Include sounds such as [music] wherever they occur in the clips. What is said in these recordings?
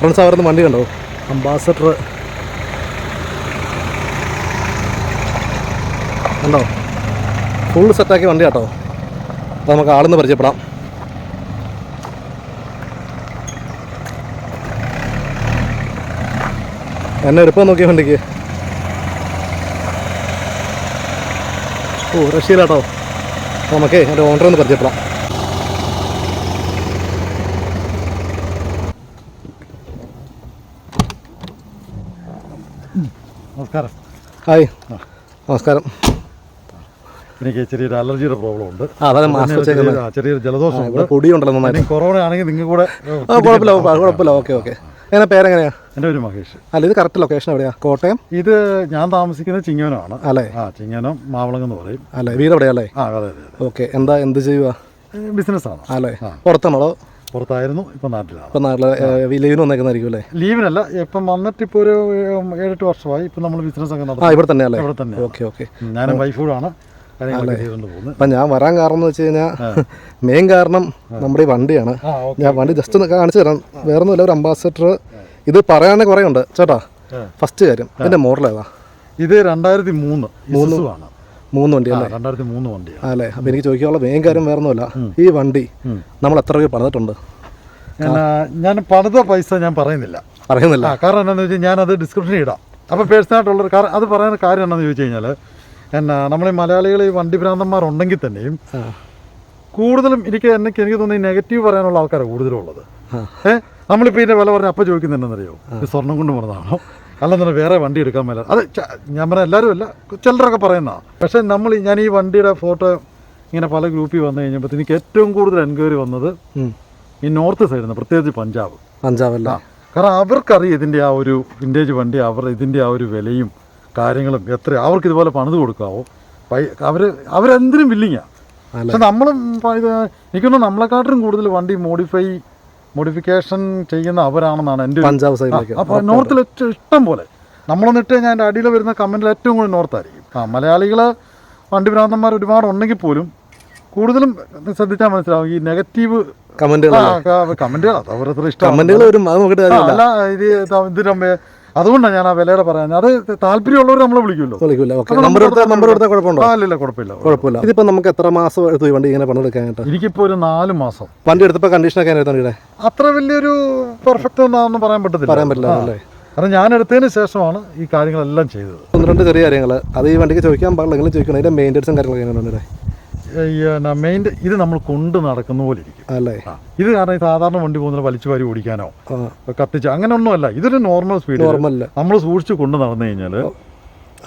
Friends അവരൊന്ന് വണ്ടി കണ്ടോ? അംബാസഡർ കണ്ടോ? ഫുൾ സെറ്റാക്കി വണ്ടി കേട്ടോ. അപ്പോൾ നമുക്ക് ആളെന്ന് പരിചയപ്പെടാം. എന്നെ എടുപ്പം നോക്കിയ വണ്ടിക്ക്. ഓ റഷ്യയിലാട്ടോ. നമുക്കേ എന്റെ ഓണർ ഒന്ന് പരിചയപ്പെടാം നമസ്കാരം ഹായ്. നമസ്കാരം. എനിക്ക് ചെറിയൊരു അലർജിയുടെ പ്രോബ്ലം ഉണ്ട്. മാസ്ക് വെച്ചേക്കുന്നത്. ചെറിയൊരു ജലദോഷം ഇവിടെ പൊടിയുണ്ടല്ലോ കൊറോണ ആണെങ്കിൽ നിങ്ങൾ കൂടെ ആ കുഴപ്പമില്ല കുഴപ്പമില്ല, ഓക്കെ ഓക്കെ. എങ്ങനെ പേരെങ്ങനെയാ? എന്റെ ഒരു മഹേഷ്. അല്ല ഇത് കറക്റ്റ് ലൊക്കേഷൻ എവിടെയാ? കോട്ടയം? ഇത് ഞാൻ താമസിക്കുന്നത് ചിങ്ങവനമാണ്. അല്ലേ? ആ ചിങ്ങവനം മാവളങ്ങ് എന്ന് പറയും. അല്ലേ വീട് എവിടെയാ അല്ലേ? ആ അതെ അതെ ഓക്കെ എന്താ എന്ത് ചെയ്യുക ബിസിനസ് ബിസിനസ്സാണ് അല്ലേ? പുറത്താണോ പുറത്തായിരുന്നു. ഇപ്പം നാട്ടിലാണ്. ഇപ്പം നാട്ടിൽ ലീവിന് വന്നേക്കുന്നതായിരിക്കും അല്ലേ? ലീവിനല്ല ഇപ്പം വന്നിട്ട് ഇപ്പോൾ ഒരു ഏഴെട്ട് വർഷമായി ഇപ്പം നമ്മൾ ബിസിനസ് ഒക്കെ നടത്തും ഇവിടെ തന്നെ അല്ലേ? ഇവിടെ തന്നെ ഓക്കെ ഓക്കെ. ഞാനും വൈഫൂടാണ്. അപ്പം ഞാൻ വരാൻ കാരണം എന്ന് വെച്ച് കഴിഞ്ഞാൽ [laughs] മെയിൻ കാരണം നമ്മുടെ ഈ വണ്ടിയാണ്. ഞാൻ വണ്ടി ജസ്റ്റ് ഒന്ന് കാണിച്ചു തരാം. വേറെ ഒന്നുമില്ല ഒരു അംബാസഡർ ഇത് പറയാനേ കുറേ ഉണ്ട്. ചേട്ടാ ഫസ്റ്റ് കാര്യം ഇതിന്റെ മോഡൽ ഏതാ? ഇത് രണ്ടായിരത്തി മൂന്ന് ആണ് മൂന്ന് വണ്ടി അല്ലേ? രണ്ടായിരത്തി മൂന്ന് വണ്ടി അല്ലേ? അപ്പം എനിക്ക് ചോദിക്കാനുള്ള മെയിൻ കാര്യം വേറെ ഒന്നുമില്ല ഈ വണ്ടി നമ്മൾ എത്ര രൂപ പണിതിട്ടുണ്ട് ഞാൻ പണിത പൈസ ഞാൻ പറയുന്നില്ല. പറയുന്നില്ല. കാരണം എന്താണെന്ന് വെച്ചാൽ ഞാനത് ഡിസ്ക്രിപ്ഷനിൽ ഇടാം. അപ്പോൾ പേഴ്സണായിട്ടുള്ളൊരു കാരണം അത് പറയുന്ന കാര്യം എന്താണെന്ന് ചോദിച്ചു കഴിഞ്ഞാൽ എന്നാ നമ്മൾ ഈ മലയാളികൾ ഈ വണ്ടി ഭ്രാന്തന്മാരുണ്ടെങ്കിൽ തന്നെയും കൂടുതലും എനിക്ക് എന്നെ എനിക്ക് തോന്നുന്നത് നെഗറ്റീവ് പറയാനുള്ള ആൾക്കാരാണ് കൂടുതലുള്ളത്. ഏഹ് നമ്മളിപ്പോൾ ഇതിന്റെ വില പറഞ്ഞ അപ്പം ചോദിക്കുന്നുണ്ടെന്നറിയോ? സ്വർണം സ്വർണം കൊണ്ട് പറഞ്ഞതാണോ അല്ലെന്നുണ്ടെങ്കിൽ വേറെ വണ്ടി എടുക്കാൻ മേല. അത് ഞാൻ പറഞ്ഞ എല്ലാവരും അല്ല ചിലരൊക്കെ പറയുന്ന പക്ഷേ നമ്മൾ ഞാൻ ഈ വണ്ടിയുടെ ഫോട്ടോ ഇങ്ങനെ പല ഗ്രൂപ്പിൽ വന്നു കഴിഞ്ഞപ്പോൾ എനിക്ക് ഏറ്റവും കൂടുതൽ എൻക്വയറി വന്നത് ഈ നോർത്ത് സൈഡിൽ നിന്ന് പ്രത്യേകിച്ച് പഞ്ചാബ്. പഞ്ചാബ് അല്ല കാരണം അവർക്കറിയാം ഇതിന്റെ ആ ഒരു വിന്റേജ് വണ്ടി അവർ ഇതിന്റെ ആ ഒരു വിലയും കാര്യങ്ങളും എത്ര അവർക്ക് ഇതുപോലെ പണിത് കൊടുക്കാവോ? അവർ അവരെന്തിനും വില്ലിങ്ങാ. പക്ഷെ നമ്മളും എനിക്കൊന്നും നമ്മളെക്കാട്ടിലും കൂടുതൽ വണ്ടി മോഡിഫൈ മോഡിഫിക്കേഷൻ ചെയ്യുന്ന അവരാണെന്നാണ് എന്റെ പഞ്ചാബ് സൈഡിലേക്ക് അപ്പോൾ നോർത്തിൽ ഇഷ്ടം പോലെ. നമ്മളൊന്ന് ഇട്ട് ഞാൻ എന്റെ അടിയിൽ വരുന്ന കമന്റിൽ ഏറ്റവും കൂടുതൽ നോർത്തായിരിക്കും. ആ മലയാളികൾ വണ്ടി ഭ്രാന്തന്മാർ ഒരുപാട് ഉണ്ടെങ്കിൽ പോലും കൂടുതലും ശ്രദ്ധിച്ചാൽ മനസ്സിലാവും ഈ നെഗറ്റീവ് കമന്റുകൾ കമന്റുകൾ അത് ഓരോരുത്തർ ഇഷ്ടം കമന്റുകൾ വരും അത് നോക്കിയിട്ട് അല്ല ഇത് ഇതിന്റെ അതുകൊണ്ടാണ് ഞാൻ ആ വിലയുടെ പറയാൻ അത് താല്പര്യമുള്ളവർ നമ്മളെ വിളിക്കുമല്ലോ. വിളിക്കില്ല ഓക്കെ. നമ്പർ നമ്പർ കുഴപ്പമുണ്ടോ? ആ, ഇല്ല കുഴപ്പമില്ല. കുഴപ്പമില്ല. ഇതിപ്പോൾ നമുക്ക് എത്ര മാസം എടുത്തു ഈ വണ്ടി ഇങ്ങനെ പണിയെടുക്കാനായിട്ട് എനിക്കിപ്പോ ഒരു നാല് മാസം. വണ്ടി എടുത്തപ്പോൾ കണ്ടീഷനൊക്കെ ആയിരുന്നു അത്ര വലിയൊരു പെർഫെക്റ്റ് ഒന്നാണെന്ന് പറയാൻ പറ്റത്തില്ല. പറയാൻ പറ്റില്ല അല്ലേ? കാരണം ഞാൻ എടുത്തതിന് ശേഷമാണ് ഈ കാര്യങ്ങളെല്ലാം ചെയ്തത്. ഒന്ന് രണ്ട് ചെറിയ കാര്യങ്ങൾ അത് ഈ വണ്ടിക്ക് ചോദിക്കാൻ പാടില്ലെങ്കിലും ചോദിക്കണം. അതിന്റെ മെയിന്റെസും കാര്യങ്ങളൊക്കെ? ഈ മെയിൻ ഇത് നമ്മൾ കൊണ്ട് നടക്കുന്ന പോലെ ഇരിക്കും. അല്ലേ? ഇത് കാരണം സാധാരണ വണ്ടി പോകുന്ന വലിച്ചു വാരി ഓടിക്കാനോ കത്തിച്ച് അങ്ങനെ ഒന്നുമല്ല ഇതൊരു നോർമൽ സ്പീഡ് നമ്മൾ സൂക്ഷിച്ച് കൊണ്ട് നടന്നു കഴിഞ്ഞാൽ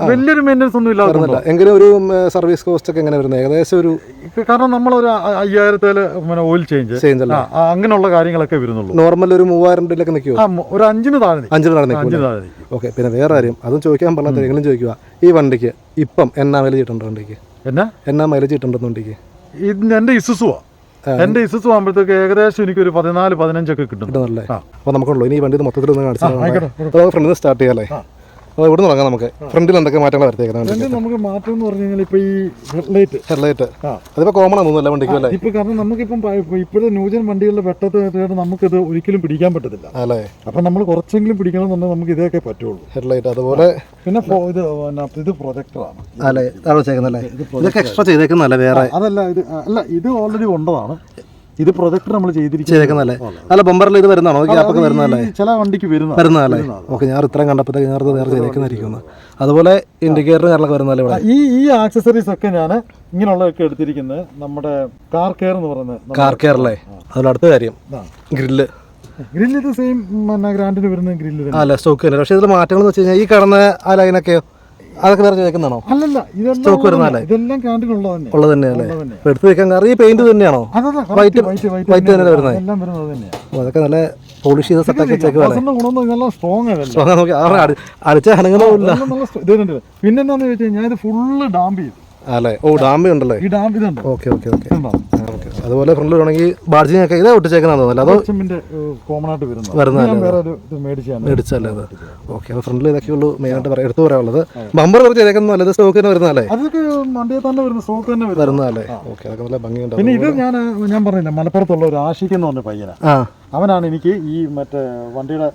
വലിയൊരു മെയിന്റനൻസ് ഒന്നും ഇല്ലാതെ എങ്ങനെ എങ്കിലും ഒരു സർവീസ് കോസ്റ്റ് ഒക്കെ എങ്ങനെ വരുന്നത്? ഏകദേശം ഒരു. കാരണം നമ്മളൊരു ഒരു അയ്യായിരത്തിൽ പിന്നെ ഓയിൽ ചേഞ്ച് ചേഞ്ച് അങ്ങനെയുള്ള കാര്യങ്ങളൊക്കെ വരുന്നുള്ളൂ. നോർമൽ ഒരു മൂവായിരം രൂപയിലൊക്കെ നിൽക്കുമോ ഒരു അഞ്ചിന് താഴെ. അഞ്ചിന് താഴെ അഞ്ചിന് താഴെ ഓക്കെ പിന്നെ വേറെ കാര്യം അതും ചോദിക്കാൻ പറഞ്ഞാൽ എങ്കിലും ചോദിക്കുക. ഈ വണ്ടിക്ക് ഇപ്പം എന്നാ വില കിട്ടുന്നുണ്ട് വണ്ടിക്ക്? എന്നാ? എന്നാ മൈലേജ് കിട്ടുന്നുണ്ട് വണ്ടിക്ക് ഇത് എന്റെ ഇസുസുവാ എന്റെ ഇസുസു ആകുമ്പോഴത്തേക്ക് ഏകദേശം എനിക്കൊരു പതിനാല് പതിനഞ്ചൊക്കെ കിട്ടും കിട്ടുന്നല്ലേ. അപ്പോൾ നമുക്കുള്ളൂ. ഇനി വണ്ടി മൊത്തത്തിൽ ഒന്ന് സ്റ്റാർട്ട് ചെയ്യാല്ലേ അപ്പോൾ ഇവിടെ തുടങ്ങാം നമുക്ക്. ഫ്രണ്ടിൽ എന്തൊക്കെ മാറ്റങ്ങൾ വരുത്തേക്കുന്നത് എന്റെ നമുക്ക് മാറ്റം എന്ന് പറഞ്ഞു കഴിഞ്ഞാൽ ഇപ്പൊ ഈ ഹെഡ്ലൈറ്റ്. ഹെഡ്ലൈറ്റ്. ആ. അതിപ്പോൾ കോമൺ ആണെന്ന് നല്ല വണ്ടിക്ക് അല്ലേ? ഇപ്പൊ കാരണം നമുക്കിപ്പം ഇപ്പോഴത്തെ ന്യൂജൻ വണ്ടികളുടെ വെട്ടത്തെ നമുക്കിത് ഒരിക്കലും പിടിക്കാൻ പറ്റത്തില്ല. അല്ലേ? അപ്പൊ നമ്മൾ കുറച്ചെങ്കിലും പിടിക്കണം എന്നുണ്ടെങ്കിൽ നമുക്ക് ഇതൊക്കെ പറ്റുള്ളൂ. ഹെഡ്ലൈറ്റ് അതുപോലെ പിന്നെ ഇത് ഇത് പ്രൊജക്ടറാണ്. അല്ലേ? വെച്ചേക്കുന്നല്ലേ? ഇതൊക്കെ എക്സ്ട്രാ ചെയ്തേക്കുന്നല്ലേ വേറെ? അതല്ല ഇത് അല്ല ഇത് ഓൾറെഡി ഉണ്ടതാണ് ഇത് പ്രൊജക്ടർ നമ്മൾ ചെയ്തിരിക്കുന്നത് നല്ല അല്ല ബമ്പറിൽ ഇത് വരുന്നതാണോ? ഗ്യാപ്പൊക്കെ വരുന്നതല്ലേ? ചില വണ്ടിക്ക് വരുന്ന വരുന്നതല്ലേ? ഓക്കെ ഞാൻ ഇത്രയും കണ്ടപ്പോഴത്തേക്ക് ഞാൻ വേറെ ചെയ്തേക്കുന്നതായിരിക്കും അതുപോലെ ഇൻഡിക്കേറ്റർ കാര്യങ്ങളൊക്കെ വരുന്നതല്ലേ ഇവിടെ? ഈ ഈ ആക്സസറീസ് ഒക്കെ ഞാൻ ഇങ്ങനെയുള്ളതൊക്കെ എടുത്തിരിക്കുന്നത് നമ്മുടെ കാർ കെയർ എന്ന് പറയുന്നത് കാർ കെയർ അല്ലേ? അതിലടുത്ത കാര്യം. ഗ്രില്ല് ഗ്രില്ല് ഇത് സെയിം ഗ്രാൻഡിന് വരുന്ന ഗ്രില്ല് അല്ല സ്റ്റോക്ക് തന്നെ പക്ഷേ ഇതിൽ മാറ്റങ്ങൾ എന്ന് വെച്ച് കഴിഞ്ഞാൽ ഈ കാണുന്ന ആ ലൈനൊക്കെയോ അതൊക്കെ വേറെ ചോദിക്കുന്നതാണോ അല്ലല്ല ഇതെല്ലാം സ്റ്റോക്ക് വരുന്നതല്ലേ? ഇതെല്ലാം ക്യാന്റീനുള്ളത് തന്നെ. ഉള്ളത് തന്നെയല്ലേ? എടുത്ത് വെക്കാൻ കാരണം ഈ പെയിന്റ് തന്നെയാണോ വൈറ്റ് വൈറ്റ് തന്നെ വരുന്നത്? എല്ലാം വരുന്നത് തന്നെയാണ് അതൊക്കെ നല്ല പോളിഷ് ചെയ്ത സെറ്റാക്കി ചെക്ക് വാസന്റെ ഗുണം നല്ല സ്ട്രോങ് അപ്പോൾ നോക്കി അടിച്ച അനങ്ങണമില്ല എല്ലാം നല്ല strong- ഇത് കണ്ടില്ലേ? പിന്നെന്താന്ന് ചോദിച്ചു കഴിഞ്ഞാൽ ഇത് ഫുള്ള് ഡാമ്പ് ചെയ്തു അല്ലേ? ഓ ഡാമ്പ് ഉണ്ടല്ലേ? ഈ ഡാമ്പ് ഇതുണ്ട്? Okay okay? ഓക്കെ അതുപോലെ ഫ്രണ്ടിൽ വേണമെങ്കിൽ ബാർജിങ് ഒക്കെ ഇതാ ഒട്ടിച്ചേക്കുന്നതാണ് തോന്നുന്നില്ല അതോ കോമൺ ആയിട്ട് വരുന്നത്. മേടിച്ചല്ലേ അത്? ഓക്കെ. അപ്പോൾ ഫ്രണ്ടിൽ ഇതൊക്കെയുള്ളൂ മെയിനായിട്ട് പറയാം എടുത്തു പറയാനുള്ളത്. ബമ്പർ കുറച്ച് ചേക്കുന്ന നല്ലത് സ്റ്റോക്ക് തന്നെ വരുന്നതല്ലേ? സ്റ്റോക്ക് തന്നെ വരുന്നത്. വരുന്നതല്ലേ? ഓക്കെ അതൊക്കെ നല്ല ഭംഗിയുണ്ടാവും പിന്നെ ഇത് ഞാൻ ഞാൻ പറഞ്ഞില്ല മലപ്പുറത്തുള്ള ഒരു ആശിക്ക് എന്ന് പറഞ്ഞ പയ്യനാ. അവനാണ് എനിക്ക് ഈ മറ്റേ വണ്ടിയുടെ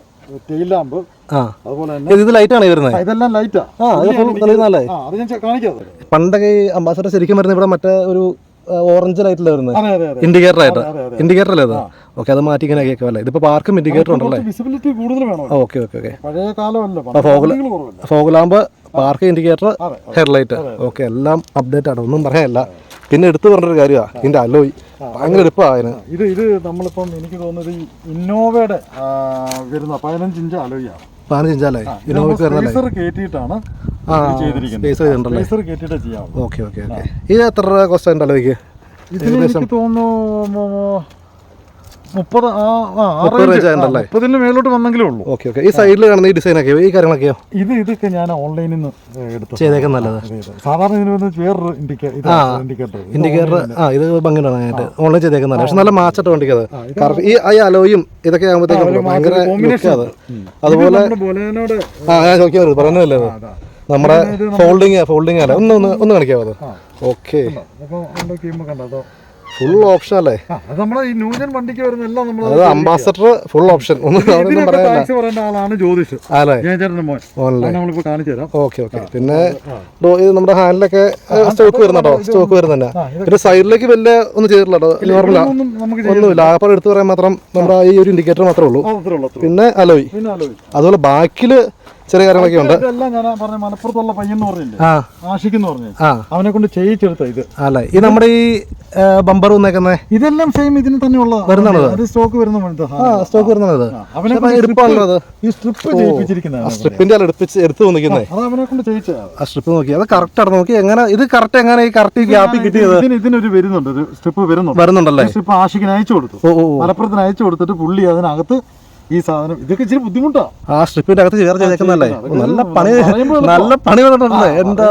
ടെയിൽ ലാമ്പ് ഇത് വരുന്നത്? ഇതെല്ലാം ലൈറ്റാ അത് ഞാൻ കാണിക്കാതെ പണ്ടൊക്കെ അംബാസഡർ ശരിക്കും വരുന്നത് ഇവിടെ മറ്റേ ഒരു ഓറഞ്ച് ലൈറ്റിൽ വരുന്നത്. ഇൻഡിക്കേറ്റർ ആയിട്ട്. ഇൻഡിക്കേറ്റർ അല്ലേ ഓക്കെ അത് മാറ്റി ഇങ്ങനെ അല്ലേ ഇതിപ്പോൾ പാർക്കും ഇൻഡിക്കേറ്റർ ഉണ്ടല്ലേ? വിസിബിലിറ്റി കൂടുതൽ വേണം ഓക്കെ ഓക്കെ ഓക്കെ പഴയ കാലമല്ല park indicator head headlight okay എല്ലാം അപ്ഡേറ്റ് ആണ്. ഒന്നും പറയാനില്ല. പിന്നെ എടുത്തു പറഞ്ഞൊരു കാര്യമാണ് ഇതിന്റെ അലോയ് ഭയങ്കര അതിന്. ഇത് ഇത് നമ്മളിപ്പം എനിക്ക് തോന്നുന്നത് ഇന്നോവയുടെ വരുന്ന പതിനഞ്ചിഞ്ച് അലോയാണ് പതിനഞ്ച് ഇന്നോവയ്ക്ക് വരുന്നല്ലേ കയറ്റിയിട്ടാണ് ആ ഇത് ചെയ്തിരിക്കുന്നത്. സ്പേസ് ചെയ്തിട്ടുണ്ടല്ലേ? സ്പേസർ കയറ്റിയിട്ടേ ചെയ്യാവുള്ളൂ. Okay okay okay. ഇത് എത്ര രൂപ കോസ്റ്റ് ഉണ്ടല്ലോ ഇത് ഇതിന് എനിക്ക് തോന്നുന്നു മുപ്പത് മുപ്പതിന് മേലോട്ട് വന്നെങ്കിലേ ഉള്ളൂ. Okay okay. ഈ സൈഡിൽ കാണുന്ന ഈ ഡിസൈനൊക്കെ ഈ കാര്യങ്ങളൊക്കെയോ? ഇത് ഇതൊക്കെ ഞാൻ ഓൺലൈനിൽ നിന്ന് എടുത്തു. ചെയ്തേക്കാൻ നല്ലത്. സാധാരണ ഇതിന് വന്ന് വേറൊരു ഇൻഡിക്കേറ്റർ ഇൻഡിക്കേറ്റർ ആ ഇത് ഭംഗിയാണ് ഞാൻ ഓൺലൈൻ ചെയ്തേക്കാൻ നല്ല പക്ഷെ നല്ല മാച്ചട്ട് വണ്ടിക്ക് അത് ഈ ഈ അലോയും ഇതൊക്കെ ആകുമ്പോഴത്തേക്കും ഭയങ്കര അതുപോലെ ആ ഞാൻ ചോദിക്കാൻ പറഞ്ഞതല്ലേ പറയുന്നതല്ലേ നമ്മുടെ ഫോൾഡിങ് ഫോൾഡിങ് അല്ല. ഒന്ന് ഒന്ന് ഒന്ന് കാണിക്കാവോ അത്? ഓക്കെ ഫുൾ ഓപ്ഷൻ അല്ലേ? നമ്മളെ ഈ ന്യൂജൻ വണ്ടിക്ക് വരുന്ന എല്ലാം നമ്മൾ അംബാസഡർ ഫുൾ ഓപ്ഷൻ ഒന്നും പറയേണ്ട ആളാണ് ജ്യോതിഷ്. കാണിച്ചു തരാം. Okay okay. പിന്നെ ഇത് നമ്മുടെ ഹാൻഡിലൊക്കെ സ്റ്റോക്ക് വരുന്നുണ്ടോ? സ്റ്റോക്ക് വരുന്നുണ്ട്. പിന്നെ സൈഡിലേക്ക് വലിയ ഒന്നും ചെയ്തിട്ടില്ല കേട്ടോ. നോർമലാ ഒന്നുമില്ല. അപ്പം എടുത്തു പറയാൻ മാത്രം നമ്മുടെ ഈ ഒരു ഇൻഡിക്കേറ്റർ മാത്രമേ ഉള്ളൂ. പിന്നെ അലോയ്. അതുപോലെ ബാക്കിൽ ചെറിയ കാര്യങ്ങളൊക്കെ ഉണ്ട്. ഇതെല്ലാം ഞാൻ പറഞ്ഞ മലപ്പുറത്തുള്ള പയ്യൻ എന്ന് പറഞ്ഞില്ലേ? ആ. പറഞ്ഞു അവനെ കൊണ്ട് ചെയ്യിച്ചെടുത്ത ഇത്. അല്ലേ ഈ നമ്മുടെ ഈ ബമ്പർ വന്നേക്കുന്നേ? ഇതെല്ലാം സെയിം ഇതിന് തന്നെയുള്ള വരുന്നതാണോ അത് സ്റ്റോക്ക് വരുന്ന. ആ സ്റ്റോക്ക് വരുന്നത്. അവനെ ഈ സ്ട്രിപ്പ് സ്ട്രിപ്പിന്റെ അല്ല എടുപ്പിച്ച് എടുത്ത് അത് അവനെ കൊണ്ട് ആ സ്ട്രിപ്പ് നോക്കി. അത് കറക്റ്റ് ആണ്. നോക്കി എങ്ങനെ ഇത് കറക്റ്റ് എങ്ങനെ ഈ കറക്റ്റ് ഗ്യാപ്പിൽ കിട്ടിയത്? ഇതിന് ഇതിനൊരു വരുന്നുണ്ട്. ഒരു സ്ട്രിപ്പ് വരുന്നുണ്ട്. വരുന്നുണ്ടല്ലേ? സ്ട്രിപ്പ് ആഷിക്കിന് അയച്ചു കൊടുത്തു. മലപ്പുറത്തിന് അയച്ചു കൊടുത്തിട്ട് പുള്ളി അതിനകത്ത് ഈ സാധനം ഇതൊക്കെ ഇച്ചിരി ബുദ്ധിമുട്ടാ. ആ സ്ട്രിപ്പിന്റെ അകത്ത് ചേർത്ത് ചെയ്തേക്കുന്നല്ലേ നല്ല പണി നല്ല പണി വന്നിട്ടുണ്ട്. എന്താ?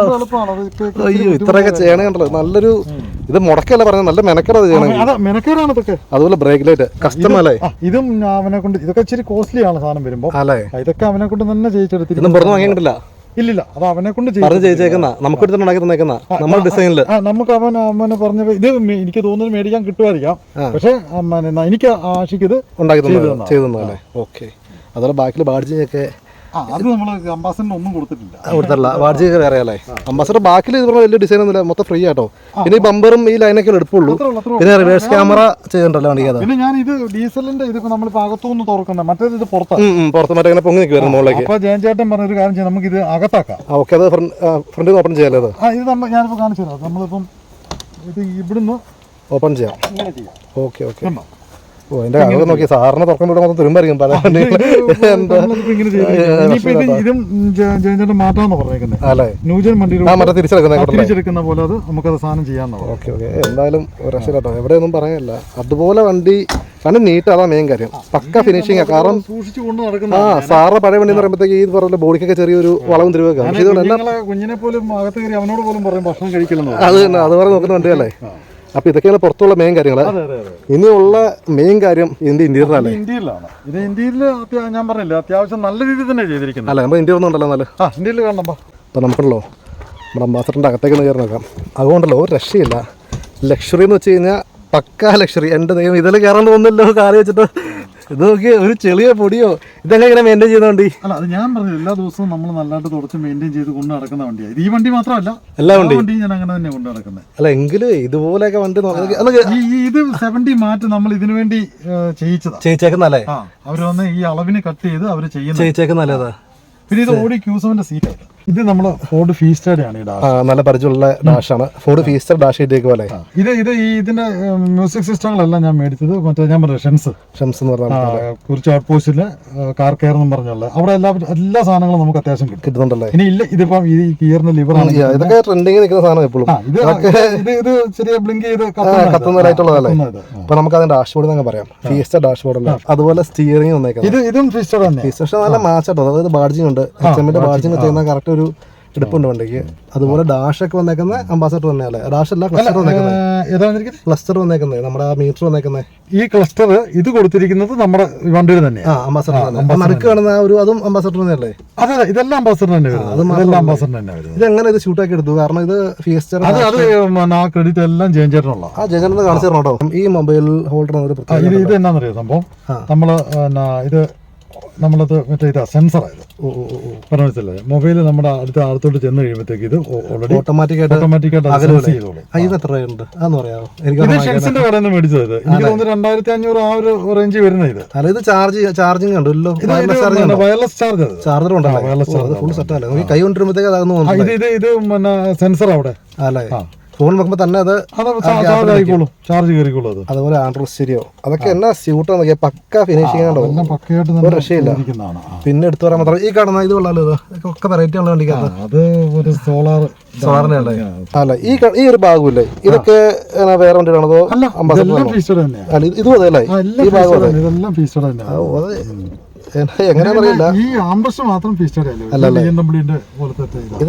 അയ്യോ ഇത്രയൊക്കെ ചെയ്യണേ കണ്ടല്ലോ. നല്ലൊരു ഇത് മുടക്കല്ല പറഞ്ഞ നല്ല മെനക്കേട് ചെയ്യണം മെനക്കേടാണ് ഇതൊക്കെ. അതുപോലെ ബ്രേക്ക് ലൈറ്റ് കസ്റ്റം അല്ലേ? ആ, ഇതും അവനെ കൊണ്ട് ഇതൊക്കെ ഇച്ചിരി കോസ്റ്റ്ലി ആണ് സാധനം വരുമ്പോ. അല്ലേ? ഇതൊക്കെ അവനെ കൊണ്ട് തന്നെ ചെയ്യിച്ചെടുത്തിരിക്കും ഇതൊന്നും പുറത്ത് വാങ്ങിയാൻ കിട്ടില്ല ഇല്ലില്ല അത് അവനെ കൊണ്ട് പറഞ്ഞ് നമുക്ക് എടുത്തിട്ട് ഉണ്ടാക്കി തന്നേക്കുന്ന നമ്മുടെ ഡിസൈനിൽ ആ നമുക്ക് അവൻ അവനെ പറഞ്ഞ ഇത് എനിക്ക് തോന്നുന്നത് മേടിക്കാൻ കിട്ടുമായിരിക്കാം. പക്ഷേ എനിക്ക് ആശിക്ക് ഇത് ഉണ്ടാക്കി. ചെയ്തു ഓക്കെ. അതുപോലെ ബാക്കിൽ അത് നമ്മൾ അംബാസഡറിന് ഒന്നും കൊടുത്തിട്ടില്ല. കൊടുത്തിട്ടില്ല. ബാഡ്ജിയൊക്കെ വേറെ അല്ലേ? അംബാസഡർ ബാക്കിൽ ഇത് പറഞ്ഞ വലിയ ഡിസൈൻ ഒന്നുമില്ല. മൊത്തം ഫ്രീ ആട്ടോ. ഇനി ബമ്പറും ഈ ലൈനൊക്കെ എടുപ്പുള്ളൂ. പിന്നെ റിവേഴ്സ് ക്യാമറ ചെയ്തിട്ടുണ്ടല്ലോ വണ്ടിക്ക് പിന്നെ ഞാൻ ഇത് ഡീസലിന്റെ ഇതിപ്പോ നമ്മൾ അകത്തുനിന്ന് തുറക്കുന്ന. മറ്റേത് ഇത് പുറത്താണ് പുറത്ത് മറ്റേ ഇങ്ങനെ പൊങ്ങി നിൽക്കുവായിരുന്നു മുകളിലേക്ക്. അപ്പൊ ജയൻ ചേട്ടൻ പറഞ്ഞ ഒരു കാര്യം ചെയ്യാം. നമുക്ക് ഇത് അകത്താക്കാം ഓക്കെ അത് ഫ്രണ്ട് ഓപ്പൺ ചെയ്യാലോ അത്? ആ ഇത് നമ്മൾ ഞാനിപ്പോ കാണിച്ചു തരാം നമ്മളിപ്പം ഇത് ഇവിടുന്ന് ഓപ്പൺ ചെയ്യാം. Okay okay? ഓ എന്റെ കാര്യം നോക്കി സാറിന് തുറക്കുമ്പോൾ മൊത്തം തുരുമ്പായിരിക്കും പല ഇത് ഇതും ജയ- മാറ്റാന്ന് പറഞ്ഞേക്കുന്നത് അല്ലേ? ന്യൂജൻ വണ്ടിയിൽ മറ്റേ തിരിച്ചെടുക്കുന്ന പോലെ അത് നമുക്കത് സാധനം ചെയ്യാന്നുള്ളത് ഓക്കെ ഓക്കെ. എന്തായാലും ഒരു രക്ഷയില്ലാട്ടോ. എവിടെയൊന്നും പറയാനില്ല അതുപോലെ വണ്ടി കാരണം നീറ്റ് അതാ മെയിൻ കാര്യം. പക്ക ഫിനിഷിംഗ് കാരണം സൂക്ഷിച്ചു കൊണ്ട് നടക്കുന്ന ആ സാറിന്റെ പഴയ വണ്ടി എന്ന് പറയുമ്പോഴത്തേക്ക് ഈ പറഞ്ഞ ബോഡിക്കൊക്കെ ചെറിയൊരു വളവും തിരിവൊക്കെ. അത് ഇതുകൊണ്ട് കുഞ്ഞിനെ പോലും അകത്ത് കയറി അവനോട് പോലും പറയും ഭക്ഷണം കഴിക്കില്ലെന്ന് അത് തന്നെ. അതുപോലെ നോക്കുന്ന വണ്ടിയല്ലേ? അപ്പൊ ഇതൊക്കെയാണ് പുറത്തുള്ള മെയിൻ കാര്യങ്ങൾ ഇനിയുള്ള മെയിൻ കാര്യം ഇതിന്റെ ഇത് ഇന്ത്യയിലാണ്. ഇത് ഇന്ത്യയിൽ ഞാൻ പറഞ്ഞില്ല അത്യാവശ്യം നല്ല രീതിയിൽ തന്നെ ചെയ്തിരിക്കുന്നത്. അല്ല നമ്മുടെ ഇന്ത്യ ഒന്നുണ്ടല്ലോ നല്ല ആ ഇന്ത്യയിൽ കാണണം. അപ്പോൾ നമുക്കുണ്ടല്ലോ നമ്മുടെ അംബാസഡറിന്റെ അകത്തേക്ക് കയറി നോക്കാം. അതുകൊണ്ടല്ലോ ഒരു രക്ഷയില്ല. ലക്ഷറി എന്ന് വെച്ച് കഴിഞ്ഞാൽ പക്കാ ലക്ഷറി എന്റെ ദൈവം ഇതിൽ കയറാൻ തോന്നില്ലല്ലോ കാറി വെച്ചിട്ട്. ഇത് നോക്കി ഒരു ചെളിയോ പൊടിയോ? ഇതെങ്ങനെ ഇങ്ങനെ മെയിന്റെയിൻ ചെയ്യുന്ന വണ്ടി അല്ല അത് ഞാൻ പറഞ്ഞു എല്ലാ ദിവസവും നമ്മൾ നല്ലതായിട്ട് തുടച്ച് മെയിന്റെയിൻ ചെയ്ത് കൊണ്ട് നടക്കുന്ന വണ്ടിയാണ് ഈ വണ്ടി മാത്രമല്ല എല്ലാ വണ്ടി വണ്ടിയും? ഞാൻ അങ്ങനെ തന്നെ കൊണ്ട് നടക്കുന്നത് അല്ല എങ്കിലും ഇതുപോലെയൊക്കെ വണ്ടി ഇത് സെവന്റി മാറ്റ് നമ്മൾ ഇതിനു വേണ്ടി ചെയ്യിച്ചതാ. ചെയ്യിച്ചേക്കുന്നല്ലേ വന്ന് ഈ അളവിന് കട്ട് ചെയ്ത് അവർ ചെയ്യുന്നത് ചെയ്യിച്ചേക്കുന്നല്ലേ പിന്നെ ഇത് ഓടി ക്യൂസോന്റെ സീറ്റ് ഇത് നമ്മൾ ഫോർഡ് ഡാഷ് ആ നല്ല പരിചയമുള്ള ഡാഷാണ് ഫോർഡ് ഫീസ്റ്റർ ഡാഷ് ചെയ്തേക്ക് പോലെ ഇത് ഇത് ഈ ഇതിന്റെ മ്യൂസിക് സിസ്റ്റങ്ങളെല്ലാം ഞാൻ മേടിച്ചത് മറ്റേ ഞാൻ പറഞ്ഞ ഷെൻസ് ഷംസ് എന്ന് പറഞ്ഞാൽ കുറച്ച് ഔട്ട് പോസ്റ്റിൽ കാർ കെയർ എന്നും പറഞ്ഞുള്ള. അവിടെ എല്ലാ എല്ലാ സാധനങ്ങളും നമുക്ക് അത്യാവശ്യം കിട്ടും. കിട്ടുന്നുണ്ടല്ലേ? ഇനി ഇല്ല ഇതിപ്പം ഈ ഗിയറിന്റെ ലിവർ ആണ് ഇതൊക്കെ ട്രെൻഡിങ് നിൽക്കുന്ന സാധനം എപ്പോഴും. ഇത് ഇത് ചെറിയ ബ്ലിങ്ക് ചെയ്ത്. അപ്പൊ നമുക്ക് അതിന്റെ ഡാഷ്ബോർഡ് എന്നൊക്കെ പറയാം. ഫീസ്റ്റർ ഡാഷ്ബോർഡ് അല്ല? അതുപോലെ സ്റ്റിയറിംഗ് വന്നേക്കുന്നത്. ഇത് ഇതും ഫീസ്റ്റർ തന്നെ. ഫീസ്റ്റർ നല്ല മാച്ചാട്ടോ അതായത് ബാഡ്ജിങ് ഉണ്ട്. എച്ച് എമ്മിന്റെ ബാഡ്ജിങ് ചെയ്യുന്ന കറക്റ്റ് ഒരു എടുപ്പുണ്ട് വണ്ടിക്ക്. അതുപോലെ ഡാഷ് ഒക്കെ വന്നേക്കുന്ന അംബാസഡർ തന്നെയല്ലേ? ഡാഷ് അല്ല ക്ലസ്റ്റർ വന്നേക്കുന്നത് ക്ലസ്റ്റർ വന്നേക്കുന്നത് നമ്മുടെ ആ മീറ്റർ വന്നേക്കുന്നത് ഈ ക്ലസ്റ്റർ ഇത് കൊടുത്തിരിക്കുന്നത് നമ്മുടെ വണ്ടിയുടെ തന്നെയാണ് ആ അംബാസഡർ തന്നെ നടുക്ക് കാണുന്ന ഒരു അതും അംബാസഡർ തന്നെയല്ലേ? അതെ അതെ ഇതെല്ലാം അംബാസഡർ തന്നെ ഇതെല്ലാം അംബാസഡർ തന്നെ ഇത് എങ്ങനെ ഇത് ഷൂട്ട് ആക്കി എടുത്തു? കാരണം ഇത് ഫിയസ്റ്റർ അത് അത് പിന്നെ ആ ക്രെഡിറ്റ് എല്ലാം ചെയ്തിട്ടുള്ള ആ ജയചന്ദ്രൻ കാണിച്ചു തരണം കേട്ടോ? ഈ മൊബൈൽ ഹോൾഡർ ഇത് ഇത് എന്നാന്നറിയോ സംഭവം? നമ്മൾ നമ്മൾ ഇത് നമ്മളത് മറ്റേ ഇതാ സെൻസർ ആയത്. ഓ ഓ മൊബൈൽ നമ്മുടെ അടുത്ത അടുത്തോട്ട് ചെന്ന് കഴിയുമ്പോഴത്തേക്ക് ഇത് ഓൾറെഡി ഓട്ടോമാറ്റിക്കായിട്ട് ഓട്ടോമാറ്റിക് ആയിട്ട് അത് sense ചെയ്തോളും. ആ, ഇത് എത്ര രൂപയുണ്ട്? അതൊന്നും അറിയാമോ എനിക്ക് ഷെൻസിന്റെ കടയിൽ നിന്ന് മേടിച്ചത് എനിക്ക് തോന്നുന്നു രണ്ടായിരത്തി അഞ്ഞൂറ് ആ ഒരു റേഞ്ച് വരുന്ന ഇത്. അല്ല ഇത് charge charging charging wireless charge charger ഉണ്ടല്ലോ? ഫുൾ സെറ്റ് അല്ലേ? കൈ കൊണ്ടിരുമ്പോഴത്തേക്ക് അതാകുന്നു ഇത് ഇത് ഇത് പിന്നെ സെൻസർ അവിടെ. അല്ലേ. ഫോൺ വെക്കുമ്പോൾ തന്നെ അത് ആയിക്കോളും. ചാർജ് കയറിക്കോളും അത്. അതുപോലെ ആൻഡ്രോയിഡ് സ്റ്റീരിയോ. അതൊക്കെ എന്നാ സ്യൂട്ട് നോക്കിയാൽ പക്ക ഫിനിഷിംഗ് ഒരു രക്ഷയില്ല. പിന്നെ എടുത്തു പറയാൻ മാത്രം ഈ കാണുന്ന ഇത് കൊള്ളാലോ ഇത്? ഒക്കെ വെറൈറ്റി ഉള്ള വണ്ടിക്കകത്ത്. അത് ഒരു സോളാർ സാറിനെ അല്ലേ? അല്ല ഈ ഈ ഒരു ഭാഗമില്ലേ ഇതൊക്കെ വേറെ വണ്ടിയാണോ അല്ല ഇത് ഇതും അതെ അല്ലേ ആ, എല്ലാം ഈ ഭാഗം അതെ എങ്ങനെയാണെന്നറിയില്ല ഈ മാത്രം ഇത്.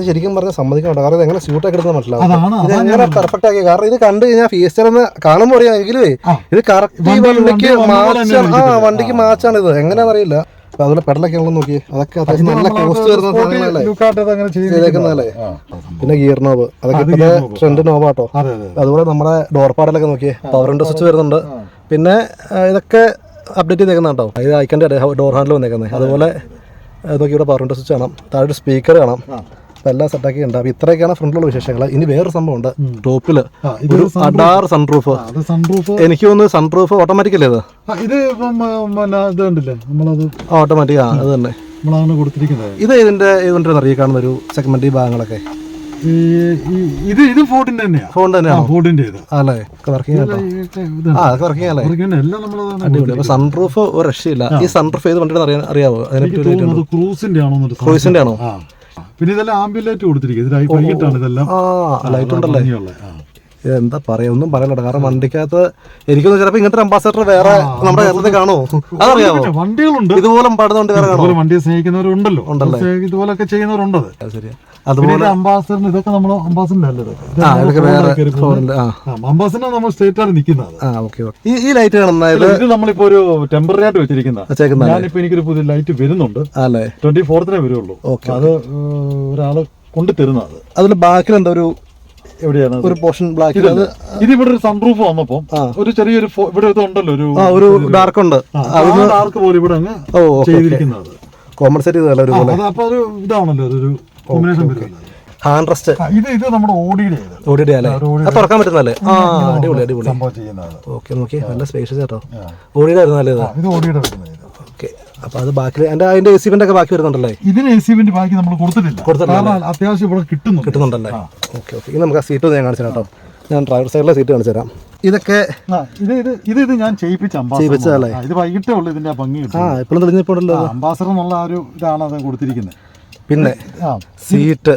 ശരിക്കും പറഞ്ഞാൽ സമ്മതിക്കണം കാരണം ഇത് എങ്ങനെ സ്യൂട്ടൊക്കെ എടുത്ത് മനസ്സിലാവും. ഇത് എങ്ങനെ പെർഫെക്റ്റ് ആക്കി. കാരണം ഇത് കണ്ടു കഴിഞ്ഞാൽ ഫീസ്റ്റർ എന്ന് കാണുമ്പോൾ അറിയാമെങ്കിലേ ഇത് കറക്റ്റ് വണ്ടിക്ക് വണ്ടി മാച്ചാണ് ആ വണ്ടിക്ക് മാച്ചാണ് ഇത്. എങ്ങനെയാ അറിയില്ല. അപ്പൊ അതുപോലെ പെടലൊക്കെ ഉള്ളത് നോക്കി. അതൊക്കെ അത്യാവശ്യം നല്ല കോസ്റ്റ് വരുന്ന സാധനങ്ങളല്ലേ? പിന്നെ ഗിയർ നോബ് അതൊക്കെ പിന്നെ ഇപ്പോഴത്തെ ട്രെൻഡ് നോബാട്ടോ അതെ അതെ അതുപോലെ നമ്മുടെ ഡോർ പാടലൊക്കെ നോക്കിയേ. പവർ വിൻഡോ സ്വിച്ച് വരുന്നുണ്ട്. പിന്നെ ഇതൊക്കെ അപ്ഡേറ്റ് ചെയ്തേക്കുന്ന കേട്ടോ ഇത് ഐക്കന്റെ ഡോർ ഹാൻഡിൽ വന്നേക്കുന്നത് അതുപോലെ നോക്കി ഇവിടെ പവർ സ്വിച്ച് കാണാം. താഴെ ഒരു സ്പീക്കർ കാണാം. അപ്പം എല്ലാം സെറ്റാക്കി ഉണ്ട് അപ്പം ഇത്രയൊക്കെയാണ് ഫ്രണ്ടിലുള്ള വിശേഷങ്ങൾ ഇനി വേറൊരു സംഭവം ഉണ്ട്. ടോപ്പിൽ ഒരു അഡാർ സൺറൂഫ് സൺറൂഫ് എനിക്ക് തോന്നുന്നു സൺറൂഫ് ഓട്ടോമാറ്റിക് അല്ലേ ഇത്? നമ്മളത് ഓട്ടോമാറ്റിക് ആ അത് തന്നെ. നമ്മളങ്ങനെ കൊടുത്തിരിക്കുന്നത്. ഇത് ഇതിന്റെ ഇതുകൊണ്ട് അറിയി കാണുന്ന ഒരു സെഗ്മെന്റ് ഭാഗങ്ങളൊക്കെ. ഈ ഇത് ഇത് ഫോർട്ടിന്റെ തന്നെയാ. ഫോൺ തന്നെയാ ഫോർട്ടിന്റെ ഇത്. അല്ലേ വർക്കിംഗ് ആ അതൊക്കെ വർക്കിംഗ് അല്ലേ എല്ലാം അടിപൊളി. അപ്പൊ സൺറൂഫ് ഒരു രക്ഷയില്ല. ഈ സൺറൂഫ് ഏത് വണ്ടിയുടെ അറിയാൻ അറിയാവോ? അതിനെ ക്രൂസിന്റെ ആണോ ക്രൂസിന്റെ ആണോ? പിന്നെ ഇതെല്ലാം ആംബുലൈറ്റ് കൊടുത്തിരിക്കും. ലൈറ്റ് ഉണ്ടല്ലേ. എന്താ പറയാ ഒന്നും പറയലോ കാരണം വണ്ടിക്കകത്ത് എനിക്കൊന്നും ചിലപ്പോ ഇങ്ങനത്തെ അംബാസഡർ വേറെ നമ്മുടെ കേരളത്തിൽ കാണോ അതറിയാമോ വണ്ടികളുണ്ട്. ഇതുപോലെ പാടുന്ന വേറെ കാണോ ഇതുപോലെ വണ്ടിയെ സ്നേഹിക്കുന്നവരുണ്ടല്ലോ. ഉണ്ടല്ലോ? ഇതുപോലൊക്കെ ചെയ്യുന്നവരുണ്ട് ശരിയാ. അതുപോലെ അംബാസഡർ അംബാസഡറിന് ഇതൊക്കെ നമ്മൾ ഇതൊക്കെ വേറെ അംബാസഡർ നമ്മൾ സ്റ്റേറ്റ് ആണ് നിൽക്കുന്നത്. ഈ ഈ ലൈറ്റ് കാണുന്ന ഇത്? നമ്മളിപ്പോ ഒരു ടെമ്പററി ആയിട്ട് വെച്ചിരിക്കുന്ന. ഞാനിപ്പോ എനിക്കൊരു പുതിയ ലൈറ്റ് വരുന്നുണ്ട്. അല്ലേ ട്വന്റി ഫോർത്തിനെ വരുള്ളൂ. അത് ഒരാൾ കൊണ്ടു തരുന്നത് അത്. അതിൽ ബാക്കിൽ എന്താ ഒരു എവിടെയാണ്? ഒരു പോർഷൻ ബ്ലാക്ക് ഇത് ഇവിടെ ഒരു സൺറൂഫ് വന്നപ്പോ ഒരു ചെറിയൊരു ഇവിടെ ഉണ്ടല്ലോ ഒരു ഒരു ഡാർക്ക് ഉണ്ട്. ഡാർക്ക് പോലെ ഇവിടെ അങ്ങ് ചെയ്തിരിക്കുന്നത്. ചെയ്തല്ല ഒരു അപ്പൊ ഇതാണല്ലോ കോമ്പിനേഷൻ വരുന്നത്. ഹാൻഡ് റെസ്റ്റ് ഇത് ഇത് നമ്മുടെ ഓടിയുടെ അല്ലേ തുറക്കാൻ പറ്റുന്നല്ലേ ആ അടിപൊളി അടിപൊളി. സംഭവം ഓക്കെ നോക്കി നല്ല സ്പേഷ്യസ് കേട്ടോ ഓടിയുടെ ആയിരുന്നു ആ, ഇത് ഓടിയുടെ വരുന്നത് ഇത്. ഓക്കെ അപ്പൊ അത് ബാക്കി എന്റെ അതിന്റെ എ സി ഒക്കെ ബാക്കി വരുന്നുണ്ടല്ലേ? ഇതിന് എ സി ബാക്കി നമ്മൾ കൊടുത്തിട്ടില്ല. കാരണം അത്യാവശ്യം ഇവിടെ കിട്ടുന്നു കിട്ടുന്നുണ്ടല്ലേ? Okay okay. ഇത് നമുക്ക് ആ സീറ്റ് ഞാൻ കാണിച്ചു കേട്ടോ. ഞാൻ ഡ്രൈവർ സൈഡിലെ സീറ്റ് കാണിച്ചു തരാം. ഇതൊക്കെ ആ, ഇത് ഇത് ഇത് ഇത് ഞാൻ ചെയ്യിപ്പിച്ചല്ലേ അംബാസഡർ ഇത് വൈകിട്ടേ ഉള്ളൂ ഇതിന്റെ ആ ഭംഗി ആ എപ്പോഴും ഇപ്പോഴും അംബാസർ അംബാസഡർ എന്നുള്ള ആ ഒരു ഇതാണ് അത് കൊടുത്തിരിക്കുന്നത്. പിന്നെ സീറ്റ്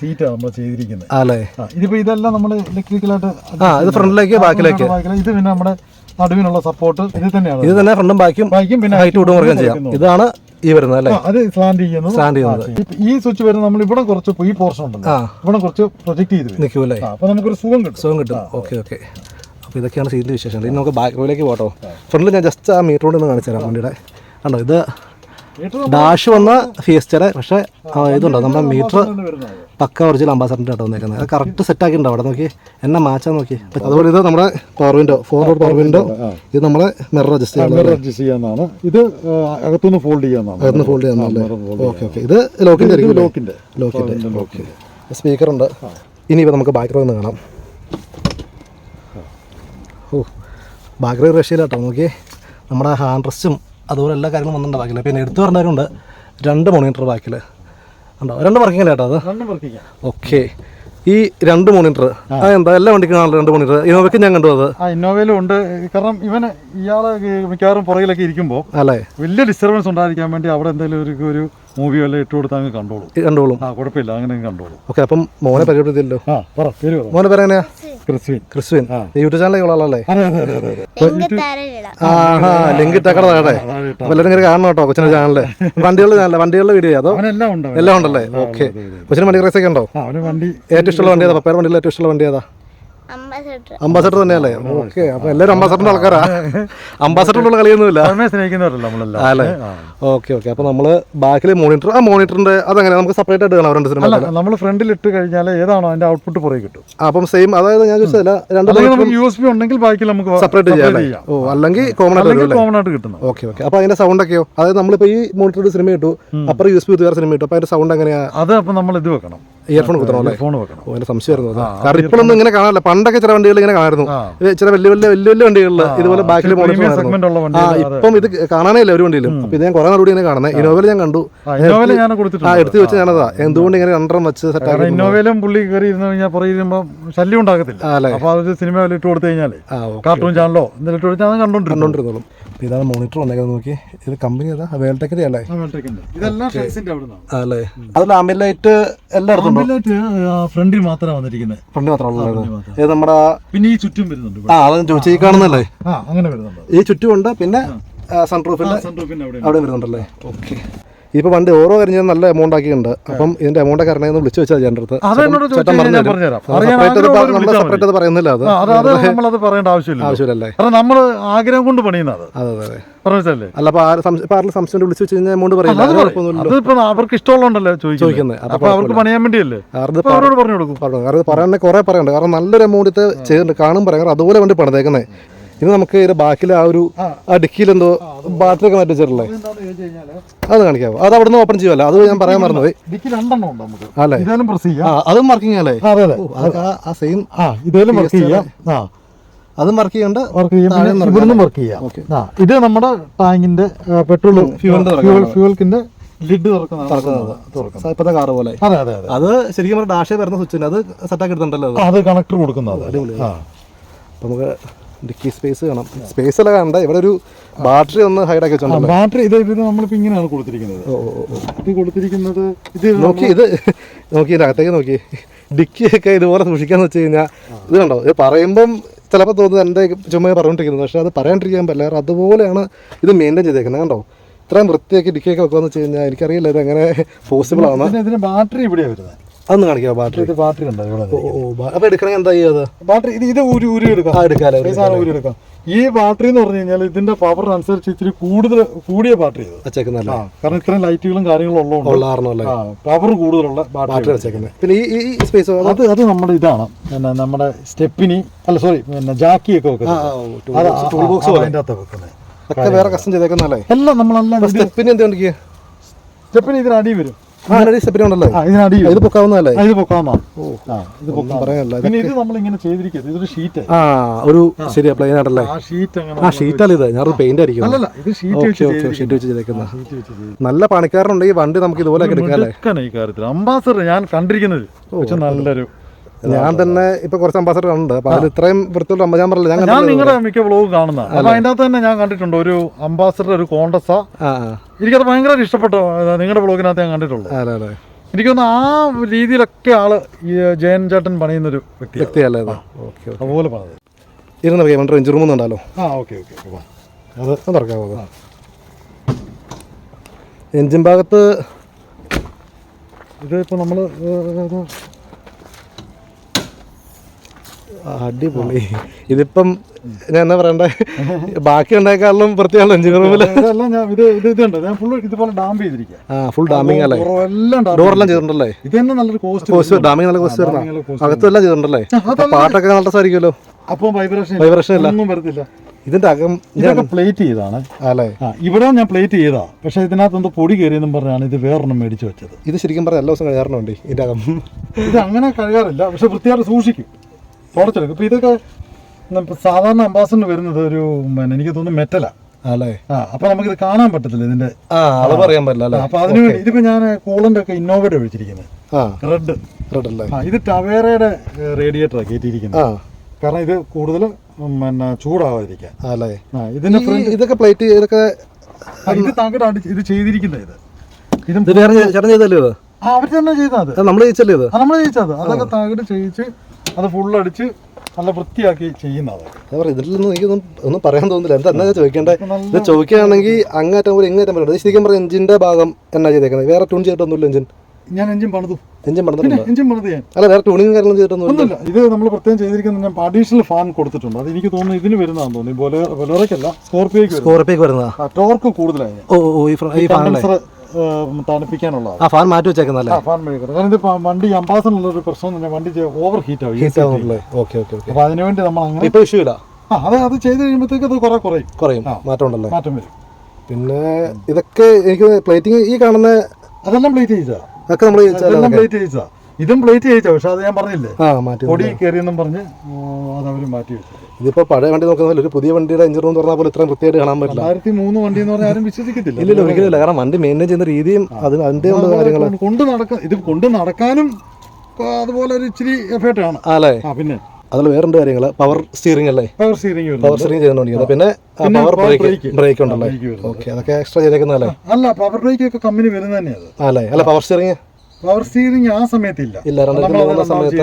സീറ്റ് നമ്മൾ ചെയ്തിരിക്കുന്നത്. അല്ലേ ഇതിപ്പോ ഇതെല്ലാം നമ്മൾ ഇലക്ട്രിക്കലായിട്ട് ആ ഇത് ഫ്രണ്ടിലേക്ക് ബാക്കിലേക്ക് ഇത് പിന്നെ നമ്മുടെ നടുവിനുള്ള സപ്പോർട്ട് ഇത് തന്നെയാണ് ഇത് തന്നെ ഫ്രണ്ടും ബാക്കിയും ബാക്കിയും പിന്നെ ഹൈറ്റ് കൂടും കുറയ്ക്കുകയും ചെയ്യാം. ഇതാണ് ഈ വരുന്നത് അല്ലേ? അത് സ്ലാൻഡ് ചെയ്യുന്നു സ്റ്റാൻഡ് ചെയ്യുന്നത്. ഈ- സ്വിച്ച് വരുന്നത് നമ്മൾ ഇവിടെ കുറച്ച് ഈ പോർഷൻ ഉണ്ടല്ലോ. ഇവിടെ കുറച്ച് പ്രൊജക്ട് ചെയ്ത് നിൽക്കുമല്ലേ അപ്പൊ നമുക്കൊരു സുഖം കിട്ടും. സുഖം കിട്ടും. Okay okay. അപ്പോൾ ഇതൊക്കെയാണ് സീറ്റിന്റെ വിശേഷങ്ങൾ. ഇനി നമുക്ക് ബാക്ക് റോയിലേക്ക് പോട്ടോ ഫ്രണ്ടിൽ ഞാൻ ജസ്റ്റ് ആ മീറ്റർ കൊണ്ട് ഒന്ന് കാണിച്ചു തരാം വണ്ടിയുടെ. കണ്ടോ ഇത് ഡാഷ് വന്ന ഫിയസ്റ്ററെ പക്ഷേ ഇതുണ്ടോ. നമ്മുടെ മീറ്റർ പക്ക ഒറിജിനൽ അംബാസഡറിന്റെ ആട്ടോ വന്നേക്കുന്നത്. അത് കറക്റ്റ് സെറ്റ് ആക്കിയിട്ടുണ്ട് അവിടെ. നോക്കി എന്നെ മാച്ചാൻ നോക്കി അതുപോലെ ഇത് നമ്മുടെ power window four door power window ഇത് നമ്മളെ മിറർ അഡ്ജസ്റ്റ് ചെയ്യാൻ അഡ്ജസ്റ്റ് ചെയ്യാന്നാണ്. ഇത് അകത്തുനിന്ന് ഫോൾഡ് ചെയ്യാന്നാണ്. അകത്തുനിന്ന് ഫോൾഡ് ചെയ്യാന്നല്ലേ ഓക്കെ ഓക്കെ ഇത് ലോക്കിന്റെ ആയിരിക്കും ലോക്കിന്റെ ഓക്കെ സ്പീക്കർ ഉണ്ട്. ഇനിയിപ്പോൾ നമുക്ക് ബാക്ക് റോ ഒന്ന് കാണാം. ഓ ബാക്ക് റോ റഷ്യയിലാട്ടോ നോക്കിയേ നമ്മുടെ ഹാൻഡ് റെസ്റ്റും അതുപോലെ എല്ലാ കാര്യങ്ങളും വന്നിട്ടുണ്ട് ബാക്കിൽ. പിന്നെ എടുത്തു പറഞ്ഞവരുണ്ട്. രണ്ട് മോണിറ്റർ ബാക്കിൽ ഉണ്ടോ? രണ്ട് വർക്കിംഗ് കേട്ടോ അത്? ഓക്കെ ഈ രണ്ട് മോണിറ്റർ എന്താ? എല്ലാ വണ്ടിക്കും കാണാൻ രണ്ട് മോണിറ്റർ ഇന്നോവയ്ക്ക് ഞാൻ കണ്ടു അത്. ഇന്നോവയിലും ഉണ്ട്. കാരണം ഇവന് ഇയാളെ മിക്കവാറും പുറകിലൊക്കെ ഇരിക്കുമ്പോൾ അല്ലേ? വലിയ ഡിസ്റ്റർബൻസ് ഉണ്ടായിരിക്കാൻ വേണ്ടി അവിടെ എന്തെങ്കിലും ഒരു ഒരു എല്ലാം ഇട്ട് കൊടുത്താൽ അങ്ങ് കണ്ടോളൂ. കണ്ടോളും. ആ കുഴപ്പമില്ല. അങ്ങനെ അങ്ങ് കണ്ടോളൂ. ഓക്കെ അപ്പം മോനെ പരിചയപ്പെടുത്തിയല്ലോ? ആ പറ പേര് പറ. മോനെ പേര് എങ്ങനെയാ ക്രിസ്വിൻ. ക്രിസ്വിൻ. ആ. യൂട്യൂബ് ആളല്ലേ അതെ ലിങ്ക് തരയിടാം ആഹാ ലിങ്ക് ഇട്ടേക്കട താഴെ അതാണ് കേട്ടോ. അപ്പൊ എല്ലാവരും ഇങ്ങനെ കാണണം കേട്ടോ കൊച്ചിന്റെ ചാനലിൽ വണ്ടികളുടെ ചാനൽ വണ്ടികളുടെ വീഡിയോ അതോ? എല്ലാം ഉണ്ടല്ലേ? ഓക്കെ കൊച്ചിന് വണ്ടി റേസ് ഒക്കെ ഉണ്ടോ? ഏറ്റവും ഇഷ്ടമുള്ള വണ്ടി ഏതാ? പപ്പയുടെ വണ്ടിയിൽ ഏറ്റവും ഇഷ്ടമുള്ള വണ്ടി ഏതാ? അംബാസഡർ അംബാസഡർ തന്നെയല്ലേ? ഓക്കെ അപ്പൊ എല്ലാവരും അംബാസഡറിന്റെ ആൾക്കാരാ. അംബാസഡറിനുള്ള കളിയൊന്നുമില്ല അവനെ സ്നേഹിക്കുന്നവരല്ല നമ്മളെല്ലാം അല്ലേ. ഓക്കെ ഓക്കെ അപ്പൊ നമ്മൾ ബാക്കിൽ മോണിറ്റർ ആ മോണിറ്ററിന്റെ അതങ്ങനെ നമുക്ക് സെപ്പറേറ്റ് ആയിട്ട് കാണാം രണ്ട് സിനിമ അല്ല നമ്മൾ ഫ്രണ്ടിൽ ഇട്ട് കഴിഞ്ഞാൽ ഏതാണോ അതിന്റെ ഔട്ട്പുട്ട് പുറകെ കിട്ടും. അപ്പം സെയിം അതായത് ഞാൻ ചോദിച്ചതല്ല രണ്ട് അല്ലെങ്കിൽ യു എസ് ബി ഉണ്ടെങ്കിൽ ബാക്കിൽ നമുക്ക് സെപ്പറേറ്റ് ചെയ്യാം ഓ അല്ലെങ്കിൽ കോമൺ ആയിട്ട് കോമൺ ആയിട്ട് കിട്ടും ഓക്കെ ഓക്കെ അപ്പൊ അതിന്റെ സൗണ്ട് ഒക്കെയോ? അതായത് നമ്മളിപ്പോ ഈ മോണിറ്ററിൽ സിനിമ ഇട്ടു അപ്പുറം യൂസ് ബി വേറെ സിനിമ ഇട്ടു അപ്പൊ അതിന്റെ സൗണ്ട് എങ്ങനെയാ? അത് അപ്പൊ നമ്മൾ ഇത് വെക്കണം. ഇയർഫോൺ കുത്തണം അല്ലേ? ഫോൺ വെക്കണം. ഓ എന്റെ സംശയമായിരുന്നു. കാരണം ഇപ്പോഴൊന്നും ഇങ്ങനെ കാണാനില്ല പണ്ടൊക്കെ ചില വണ്ടികൾ ഇങ്ങനെ കാണായിരുന്നു. ചില വലിയ വലിയ വലിയ വലിയ വണ്ടികളിൽ ഇതുപോലെ ബാക്കിൽ മോണിറ്റർ ആ ഇപ്പം ഇത് കാണാനേ ഇല്ല ഒരു വണ്ടിയിലും. അപ്പൊ ഇത് ഞാൻ കുറെ നാളുകൂടി ഇങ്ങനെ കാണുന്നത് ഇന്നോവയിൽ ഞാൻ കണ്ടു. ആ എടുത്തു വെച്ച് ഞാനതാ. എന്തുകൊണ്ട് ഇങ്ങനെ രണ്ടെണ്ണം വെച്ച് സെറ്റ് ഇന്നോവയിലും പുള്ളി കയറി ഇരുന്ന് കഴിഞ്ഞാൽ പുറകെ ഇരുമ്പോൾ ശല്യം ഉണ്ടാകത്തില്ല. അപ്പൊ അതൊരു സിനിമ ഇട്ട് കൊടുത്തു കഴിഞ്ഞാൽ കാർട്ടൂൺ ചാനലോ എന്തെങ്കിലും ഇട്ട് കൊടുത്താൽ കണ്ടോണ്ടിരുന്നോളും. ഇതാണ് മോണിറ്റർ വന്നേക്കുന്നത്. നോക്കി ഇത് കമ്പനി ഏതാ? വേൾടെക്കിന്റെ അല്ലേ? അല്ലേ? അതിൽ ആംബിയൻ ലൈറ്റ് എല്ലാം എടുത്തുണ്ടോ ഫ്രണ്ടിൽ മാത്രമാണ് വന്നിരിക്കുന്നത് ഫ്രണ്ടിൽ മാത്രമാണ് ഇത് നമ്മുടെ പിന്നെ ഈ ചുറ്റും വരുന്നുണ്ട് ആ അതാണ് ചോദിച്ചു ഈ കാണുന്നല്ലേ അങ്ങനെ വരുന്നുണ്ട്. ഈ ചുറ്റുമുണ്ട് പിന്നെ സൺപ്രൂഫിന്റെ അവിടെ വരുന്നുണ്ടല്ലേ? ഓക്കെ ഇപ്പൊ വണ്ടി ഓരോ കാര്യം നല്ല എമൗണ്ട് ആക്കിയിട്ടുണ്ട്. അപ്പം ഇതിന്റെ എമൗണ്ട് ഒക്കെ അറിയണമെന്ന് വിളിച്ചു വെച്ചാൽ ചേട്ടന്റെ അടുത്ത്. ചേട്ടൻ പറഞ്ഞു ഞാൻ സെപ്പറേറ്റ് അത് പറയുന്നില്ല അത്. നമ്മളത് പറയേണ്ട ആവശ്യമില്ല ആവശ്യമില്ലല്ലേ? കാരണം നമ്മൾ ആഗ്രഹം കൊണ്ട് പണിയുന്നത് അതെ. അതെ പറഞ്ഞല്ലേ അല്ല ആര് സംശയം വിളിച്ചു വെച്ച് കഴിഞ്ഞാൽ എമൗണ്ട് പറയില്ല. അത് കുഴപ്പമൊന്നുമില്ലല്ലോ. അതിപ്പോ അവർക്ക് ഇഷ്ടമുള്ളതുണ്ടല്ലോ ചോദിക്കുന്നത്. ചോദിക്കുന്നത്. അപ്പൊ അപ്പൊ അവർക്ക് പണിയാൻ വേണ്ടിയല്ലേ? അവരോട് പറഞ്ഞു കൊടുക്കും. പറഞ്ഞു കാരണം കുറെ പറയണ്ട്. കാരണം നല്ലൊരു എമൗണ്ട് ചെയ്യുന്നുണ്ട് കാണും പറയാം. അതുപോലെ വണ്ടി പണിതേക്കുന്നത് ഇനി നമുക്ക് ഇതിന്റെ ബാക്കിൽ ആ ഒരു ആ. ഡിക്കിയിൽ എന്തോ ബാറ്ററി ഒക്കെ മാറ്റി വെച്ചിട്ടില്ലേ? അത് കാണിക്കാവോ? അത് അവിടെ നിന്ന് ഓപ്പൺ ചെയ്യുമല്ലോ അത് ഞാൻ പറയാൻ മറന്നുപോയി. ഡിക്കി രണ്ടെണ്ണം ഉണ്ട് നമുക്ക്. അല്ലേ? പ്രസ് ചെയ്യാം. അതും മാർക്കിംഗ് അല്ലേ അതെ അതെ. ആ- സെയിം ആ വർക്ക് ചെയ്യാം. ആ. അതും മാർക്ക് ചെയ്യണ്ട. വർക്ക് ചെയ്യാം. ഇവിടുന്ന് വർക്ക് ചെയ്യാം. ആ ഇത് നമ്മുടെ ടാങ്കിന്റെ പെട്രോൾ ഫ്യൂവലിന്റെ ഫ്യൂവൽ ഫ്യൂവൽക്കിന്റെ ലിഡ് തുറക്കുന്നത്. കാറ് പോലെ. അതെ അതെ അതെ. അത് ശരിക്കും ഡാഷേ വരുന്ന സ്വിച്ചിന് അത് സെറ്റാക്കി എടുത്തിട്ടുണ്ടല്ലോ അത്. കണക്ടർ കൊടുക്കുന്നത് അടിപൊളി. നമുക്ക് ഡിക്കി സ്പേസ് കാണാം. സ്പേസ് അല്ല കണ്ട ഇവിടെ ഒരു ബാറ്ററി ഒന്ന് ഹൈഡ് ആക്കി വെച്ചോ ബാറ്ററി ഇത് ഇത് നമ്മളിപ്പോ ഇങ്ങനെയാണ് കൊടുത്തിരിക്കുന്നത്. ഇത് കൊടുത്തിരിക്കുന്നത് ഇത് നോക്കി ഇത് നോക്കി ഇതിന്റെ അകത്തേക്ക് നോക്കി. ഡിക്കിയൊക്കെ ഇതുപോലെ സൂക്ഷിക്കാന്ന് വെച്ച് കഴിഞ്ഞാൽ ഇത് കണ്ടോ? ഇത് പറയുമ്പം ചിലപ്പോൾ തോന്നുന്നത് എന്റെ ചുമ്മാ പറഞ്ഞുകൊണ്ടിരിക്കുന്നത് പക്ഷെ അത് പറയാണ്ടിരിക്കാൻ പറ്റില്ല. അതുപോലെയാണ് ഇത് മെയിന്റെയിൻ ചെയ്തേക്കുന്നത് കണ്ടോ? ഇത്രയും വൃത്തിയാക്കി ഡിക്കിയൊക്കെ വെക്കുകയെന്ന് വെച്ച് കഴിഞ്ഞാൽ എനിക്കറിയില്ല ഇത് എങ്ങനെ പോസിബിൾ ആണ് ഇതിന് ബാറ്ററി ഇവിടെയാണ് വരുന്നത്. അതൊന്ന് കാണിക്കാം ബാറ്ററി ഇത് ബാറ്ററി ഉണ്ട്? ഇവിടെ ഓ ഓ ബാ- അപ്പൊ എടുക്കണമെങ്കിൽ എന്താ ചെയ്യുക ബാറ്ററി ഇത് ഇത് ഒരു ഊരി എടുക്കാം. ആ എടുക്കാം ഈ സാധനം ഊരി എടുക്കാം. ഈ ബാറ്ററി എന്ന് പറഞ്ഞു കഴിഞ്ഞാൽ ഇതിന്റെ പവർ അനുസരിച്ച് ഇച്ചിരി കൂടുതൽ കൂടിയ ബാറ്ററി അച്ചേക്കുന്ന വെച്ചേക്കുന്നല്ലേ കാരണം ഇത്രയും ലൈറ്റുകളും കാര്യങ്ങളും ഉള്ളതുകൊണ്ട് പവർ കൂടുതലുള്ള ബാറ്ററി വെച്ചേക്കുന്നത്. പിന്നെ ഈ ഈ- സ്പേസ് അത് അത് നമ്മുടെ ഇതാണ്. പിന്നെ നമ്മുടെ സ്റ്റെപ്പിനി അല്ല സോറി പിന്നെ ജാക്കി ഒക്കെ വെക്കുന്നത്. അകത്ത് ഒക്കെ വേറെ കസ്റ്റം ചെയ്തേക്കുന്നല്ലേ എല്ലാം നമ്മളെല്ലാം സ്റ്റെപ്പിനി എന്ത് സ്റ്റെപ്പിനി ഇതിന് ഇതിനടി വരും. ഇത് പൊക്കാവുന്നതല്ലേ? ഇത് പിന്നെ നമ്മൾ ഇങ്ങനെ ചെയ്തിരിക്കുന്നത് ഇതൊരു ഷീറ്റ് ആ ഒരു ശരിയാ പ്ലെയിൻ ആ ഷീറ്റ് പെയിന്റ് നല്ല പണിക്കാരനുണ്ടെങ്കിൽ വണ്ടി നമുക്ക് ഇതുപോലെ എടുക്കാം ഈ കാര്യത്തിൽ അംബാസഡർ ഞാൻ കണ്ടിരിക്കുന്നത്. പക്ഷെ നല്ലൊരു ഞാൻ തന്നെ ഇപ്പൊ കുറച്ച് അംബാസഡർ ഉണ്ട് അപ്പൊ അതിൽ ഇത്രയും വൃത്തിയുള്ള അമ്പ ഞാൻ പറഞ്ഞില്ല ഞാൻ ഞാൻ നിങ്ങളുടെ മിക്ക വ്ലോഗ് കാണുന്ന അപ്പൊ അതിന്റെ അകത്ത് തന്നെ ഞാൻ കണ്ടിട്ടുണ്ട് ഒരു അംബാസഡർ ഒരു കോണ്ടസ ആ. എനിക്കത് ഭയങ്കര ഇഷ്ടപ്പെട്ടു നിങ്ങളുടെ വ്ലോഗിനകത്ത് ഞാൻ കണ്ടിട്ടുള്ളൂ. എനിക്കൊന്ന് ആ രീതിയിലൊക്കെ ആൾ ഈ ജയൻ ചേട്ടൻ പണിയുന്ന ഒരു വ്യക്തിയല്ലേ അതുപോലെ പണിത് ഇരുന്ന് നോക്കിയാൽ വേണ്ട റേഞ്ച് ഉണ്ടല്ലോ. ആ ഓക്കെ ഓക്കെ അത് അത് എഞ്ചിൻ ഭാഗത്ത് ഇത് ഇപ്പൊ നമ്മൾ ആ, അടിപൊളി. ഇതിപ്പം ഞാൻ എന്നാ പറയണ്ട? ബാക്കി ഉണ്ടായേക്കാളും പ്രത്യേകം എഞ്ചിൻ റൂമിൽ ഇതെല്ലാം ഞാൻ ഇത് ഇത് ഇതുണ്ട് ഞാൻ ഫുള്ള് ഇതുപോലെ ഡാം ചെയ്തിരിക്കുക ആ ഫുൾ ഡാമിങ് അല്ലേ? എല്ലാം ഡോറെല്ലാം ചെയ്തിട്ടുണ്ടല്ലേ? ഇത് തന്നെ നല്ലൊരു കോസ്റ്റ് കോസ്റ്റ് ഡാമിങ് നല്ല കോസ്റ്റ് വരുന്ന അകത്തെല്ലാം ചെയ്തിട്ടുണ്ടല്ലേ? പാട്ടൊക്കെ നല്ല രസമായിരിക്കുമല്ലോ? അപ്പം വൈബ്രേഷൻ വൈബ്രേഷൻ ഇല്ല. ഒന്നും വരത്തില്ല. ഇതിന്റെ അകം ഇതൊക്കെ പ്ലേറ്റ് ചെയ്താണ്. അല്ലേ? ഇവിടെ ഞാൻ പ്ലേറ്റ് ചെയ്താ. പക്ഷെ ഇതിനകത്ത് എന്തോ പൊടി കയറിയെന്നും പറഞ്ഞാണ് ഇത് വേറൊന്നും മേടിച്ചു വെച്ചത്. ഇത് ശരിക്കും പറഞ്ഞാൽ എല്ലാ ദിവസം കഴിയാറുണ്ടോ ഇതിന്റെ അകം. ഇത് അങ്ങനെ കഴിയാറില്ല പക്ഷെ വൃത്തിയായിട്ട് സൂക്ഷിക്കും. തുടച്ചെടുക്കും ഇപ്പൊ ഇതൊക്കെ സാധാരണ അംബാസഡർ വരുന്നത് ഒരു പിന്നെ എനിക്ക് തോന്നുന്നു മെറ്റലാ. അല്ലേ ആ അപ്പൊ നമുക്കിത് കാണാൻ പറ്റത്തില്ല ഇതിന്റെ അളവ് അറിയാൻ പറ്റില്ല അപ്പൊ അതിന് വേണ്ടി ഇതിപ്പോ ഞാൻ കൂളന്റ് ഒക്കെ ഇന്നോവയുടെ ഒഴിച്ചിരിക്കുന്നത് റെഡ് റെഡ് അല്ലേ? ഇത് ടവേറയുടെ റേഡിയേറ്റർ കയറ്റിയിരിക്കുന്നത് കാരണം ഇത് കൂടുതൽ പിന്നെ ചൂടാവാതിരിക്കാൻ അല്ലേ ഇതിന്റെ ഫ്രണ്ട് ഇതൊക്കെ പ്ലേറ്റ് ഇതൊക്കെ ഇത് അടിച്ച് ഇത് ചെയ്തിരിക്കുന്നത് ഇത്. ഇതും ചേട്ടൻ ചെയ്തല്ലേ ആ അവർ തന്നെ ചെയ്താൽ നമ്മൾ ചെയ്യിച്ചല്ലേ നമ്മൾ ചെയ്യിച്ചത്. അതൊക്കെ തകിട് ചെയ്യിച്ച് അത് ഫുൾ അടിച്ച് നല്ല വൃത്തിയാക്കി ചെയ്യുന്നത് ഇതിലൊന്നും എനിക്കൊന്നും ഒന്നും പറയാൻ തോന്നുന്നില്ല. എന്താ എന്നാ ചോദിക്കേണ്ടത് ഇത് ചോദിക്കുകയാണെങ്കിൽ അങ്ങേറ്റം പോലെ ഇങ്ങേറ്റം പറയുന്നത് ശരിക്കും പറഞ്ഞ എഞ്ചിന്റെ ഭാഗം എന്നാ ചെയ്തേക്കുന്നത്? വേറെ ട്യൂൺ ചെയ്തിട്ടൊന്നുമില്ല എഞ്ചിൻ? ഞാൻ എഞ്ചിൻ പണിതു. എഞ്ചിൻ പണിതു എഞ്ചിൻ പണിത് ഞാൻ. അല്ല വേറെ ട്യൂണിങ് കാര്യങ്ങളും ചെയ്തിട്ടൊന്നുമില്ല. ഇത് നമ്മൾ പ്രത്യേകം ചെയ്തിരിക്കുന്നത് ഞാൻ അഡീഷണൽ ഫാൻ കൊടുത്തിട്ടുണ്ട്. അത് എനിക്ക് തോന്നുന്നു ഇതിന് വരുന്നതാണെന്ന് തോന്നുന്നു. ബൊലോ ബൊലോറയ്ക്കല്ല സ്കോർപ്പിയോയ്ക്ക് വരും വരുന്നതാ. ടോർക്ക് കൂടുതലായി. ഓ ഓ ഈ ഫാൻ തണുപ്പിക്കാനുള്ളതാണ്. ആ ഫാൻ മാറ്റി വെച്ചേക്കുന്നല്ലേ ഫാൻ മേക്കർ കാരണം ഇത് വണ്ടി അമ്പാസിനുള്ള ഒരു പ്രശ്നം തന്നെ വണ്ടി ഓവർ ഹീറ്റ് ആവും ഹീറ്റ് ആവുന്നുള്ളേ. Okay okay okay. അപ്പൊ അതിനുവേണ്ടി നമ്മൾ അങ്ങനെ ഇപ്പൊ ഇഷ്യൂ ഇല്ല. ആ അത് അത് ചെയ്ത് കഴിയുമ്പോഴത്തേക്ക് അത് കുറെ കുറയും. കുറയും. മാറ്റം ഉണ്ടല്ലേ? മാറ്റം വരും. പിന്നെ ഇതൊക്കെ എനിക്ക് പ്ലേറ്റിംഗ് ഈ കാണുന്ന അതെല്ലാം പ്ലേറ്റ് ചെയ്താ ഒക്കെ നമ്മൾ അതെല്ലാം പ്ലേറ്റ് ചെയ്താ ഇതും പ്ലേറ്റ് ചെയ്യിച്ചാ പക്ഷെ അത് ഞാൻ പറഞ്ഞില്ലേ? പൊടി കയറിയെന്നും പറഞ്ഞ് അതവര് മാറ്റി വെച്ചു. ഇതിപ്പോ പഴയ വണ്ടി നോക്കുന്ന ഒരു പുതിയ വണ്ടിയുടെ എഞ്ചിൻ റൂം തുറന്നാൽ പോലും ഇത്രയും വൃത്തിയായിട്ട് കാണാൻ പറ്റില്ല. രണ്ടായിരത്തി മൂന്ന് വണ്ടി എന്ന് പറഞ്ഞാൽ ആരും വിശ്വസിക്കത്തില്ല. ഇല്ല ഒരിക്കലും ഇല്ല. കാരണം വണ്ടി മെയിന്റെയിൻ ചെയ്യുന്ന രീതിയും അതിന് ഉണ്ട് കാര്യങ്ങൾ കൊണ്ട് കൊണ്ട് നടക്ക ഇത് കൊണ്ട് നടക്കാനും അതുപോലെ ഒരു ഇച്ചിരി എഫേർട്ട് ആണ്. അല്ലേ? ആ പിന്നെ. അതിൽ വേറെ കാര്യങ്ങൾ പവർ സ്റ്റിയറിംഗ് അല്ലേ? Power steering power steering steering ചെയ്യുന്നുണ്ട് പിന്നെ പവർ ബ്രേക്ക് ബ്രേക്ക് ഉണ്ടല്ലേ? ഓക്കെ അതൊക്കെ എക്സ്ട്രാ ചെയ്തേക്കുന്നതല്ലേ? അല്ല പവർ ബ്രേക്ക് ഒക്കെ കമ്പനി വരുന്നത് തന്നെയാണ് അല്ലേ? അല്ല പവർ സ്റ്റിയറിംഗ് പവർ സ്റ്റീറിംഗ് ആ സമയത്തില്ല. ഇല്ല രണ്ടായിരത്തി സമയത്ത്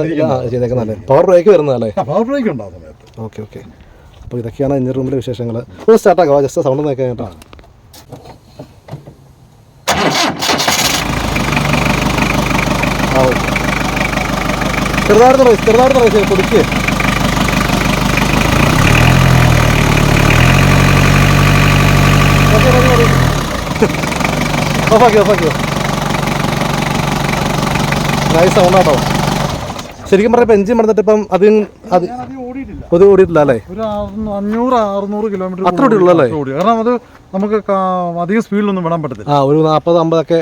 ചെയ്തേക്കുന്നതല്ലേ പവർ ബ്രേക്ക് വരുന്നതല്ലേ? പവർ ബ്രേക്ക് ഉണ്ട് ആ സമയത്ത്. ഓക്കെ ഓക്കെ അപ്പോൾ ഇതൊക്കെയാണ് എഞ്ചിൻ റൂമിലെ വിശേഷങ്ങൾ ഒന്ന് സ്റ്റാർട്ട് ആക്കാം. ജസ്റ്റ് സൗണ്ട് നോക്കാൻ കേട്ടോ. ചെറുതായിട്ട് റൈസ് ചെറുതായിട്ട് റൈസ് പൊടിക്ക് ഓഫാക്കി ഓഫാക്കി നൈസ് സൗണ്ട് ആട്ടോ. ശരിക്കും പറഞ്ഞപ്പോൾ എഞ്ചിൻ പറഞ്ഞിട്ട് ഇപ്പം അധികം അത് ഓടിയിട്ടില്ല. അല്ലേ? ഒരു അറുന്നൂ- അഞ്ഞൂറ് അറുന്നൂറ് കിലോമീറ്റർ അത്ര ഓടിയുള്ളൂ അല്ലേ? ഓടി. കാരണം അത് നമുക്ക് അധികം സ്പീഡിലൊന്നും വിടാൻ പറ്റത്തില്ല. ആ ഒരു നാൽപ്പത് അമ്പതൊക്കെ